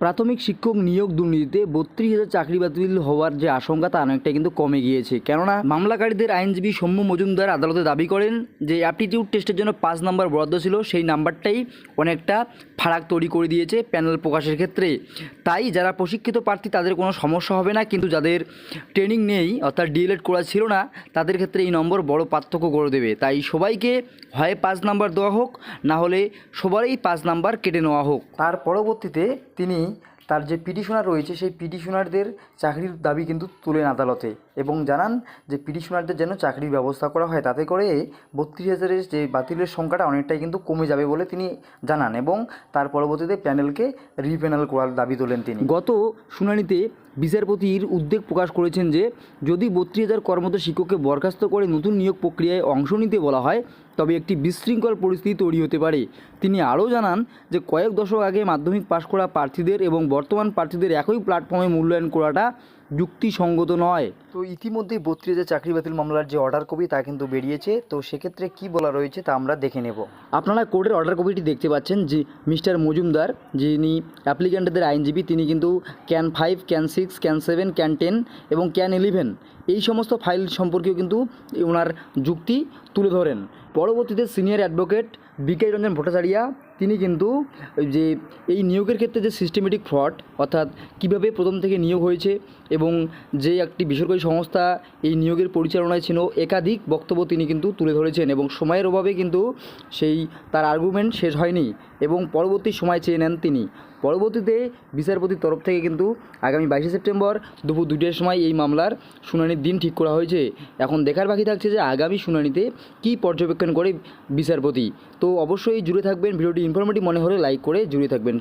প্রাথমিক শিক্ষক নিয়োগ দুর্নীতিতে বত্রিশ হাজার চাকরি বাতিল হওয়ার যে আশঙ্কা, তা অনেকটা কিন্তু কমে গিয়েছে। কেননা, মামলাকারীদের আইনজীবী সৌম্য মজুমদার আদালতে দাবি করেন যে, অ্যাপটিটিউড টেস্টের জন্য পাঁচ নাম্বার বরাদ্দ ছিল, সেই নাম্বারটাই অনেকটা ফারাক তৈরি করে দিয়েছে প্যানেল প্রকাশের ক্ষেত্রে। তাই যারা প্রশিক্ষিত প্রার্থী, তাদের কোনো সমস্যা হবে না, কিন্তু যাদের ট্রেনিং নেই, অর্থাৎ ডিএলএড করা ছিল না, তাদের ক্ষেত্রে এই নম্বর বড় পার্থক্য করে দেবে। তাই সবাইকে হয় পাঁচ নাম্বার দেওয়া হোক, না হলে সবারই পাঁচ নাম্বার কেটে নেওয়া হোক। তার পরবর্তীতে তিনি তার যে পিটিশনার রয়েছে, সেই পিটিশনারদের চাকরির দাবি কিন্তু তুলেন আদালতে এবং জানান যে পিটিশনারদের যেন চাকরির ব্যবস্থা করা হয়, তাতে করে বত্রিশ হাজারের যে বাতিলের সংখ্যাটা অনেকটাই কিন্তু কমে যাবে বলে তিনি জানান এবং তার পরবর্তীতে প্যানেলকে রিপ্যানেল করার দাবি তোলেন তিনি। গত শুনানিতে বিচারপতির উদ্বেগ প্রকাশ করেছেন যে, যদি বত্রিশ হাজার কর্মরত শিক্ষককে বরখাস্ত করে নতুন নিয়োগ প্রক্রিয়ায় অংশ নিতে বলা হয় তবে একটি বিশৃঙ্খল পরিস্থিতি তৈরি হতে পারে। তিনি আরও জানান যে, কয়েক দশক আগে মাধ্যমিক পাশ করা প্রার্থীদের এবং বর্তমান প্রার্থীদের একই প্ল্যাটফর্মে মূল্যায়ন করাটা যুক্তিসঙ্গত নয়। তো ইতিমধ্যেই বত্রিশ হাজার চাকরি বাতিল মামলার যে অর্ডার কপি তা কিন্তু বেরিয়েছে। তো সেক্ষেত্রে কি বলা রয়েছে তা আমরা দেখে নেব। আপনারা কোর্টের অর্ডার কপিটি দেখতে পাচ্ছেন যে মিস্টার মজুমদার যিনি অ্যাপ্লিক্যান্টদের আইনজীবী তিনি কিন্তু can five can six can seven can ten এবং ক্যান ইলেভেন এই সমস্ত ফাইল সম্পর্কেও কিন্তু ওনার যুক্তি তুলে ধরেন। পরবর্তীতে senior advocate BK Ranjan Bhattacharya তিনি কিন্তু যে এই নিয়োগের ক্ষেত্রে যে সিস্টেমেটিক ফ্রড অর্থাৎ কীভাবে প্রথম থেকে নিয়োগ হয়েছে এবং যে একটি বেসরকারি সংস্থা এই নিয়োগের পরিচালনায় ছিল, একাধিক বক্তব্য তিনি কিন্তু তুলে ধরেছেন এবং সময়ের অভাবে কিন্তু সেই তার আর্গুমেন্ট শেষ হয়নি এবং পরবর্তী সময় চেয়ে নেন তিনি। পরবর্তীতে বিচারপতির তরফ থেকে কিন্তু আগামী বাইশে সেপ্টেম্বর দুপুর দুটের সময় এই মামলার শুনানির দিন ঠিক করা হয়েছে। এখন দেখার বাকি থাকছে যে আগামী শুনানিতে কি পর্যবেক্ষণ করে বিচারপতি। তো অবশ্যই জুড়ে থাকবেন, ভিডিওটি ইনফরমেটিভ মনে হলে লাইক করে জুড়ে থাকবেন।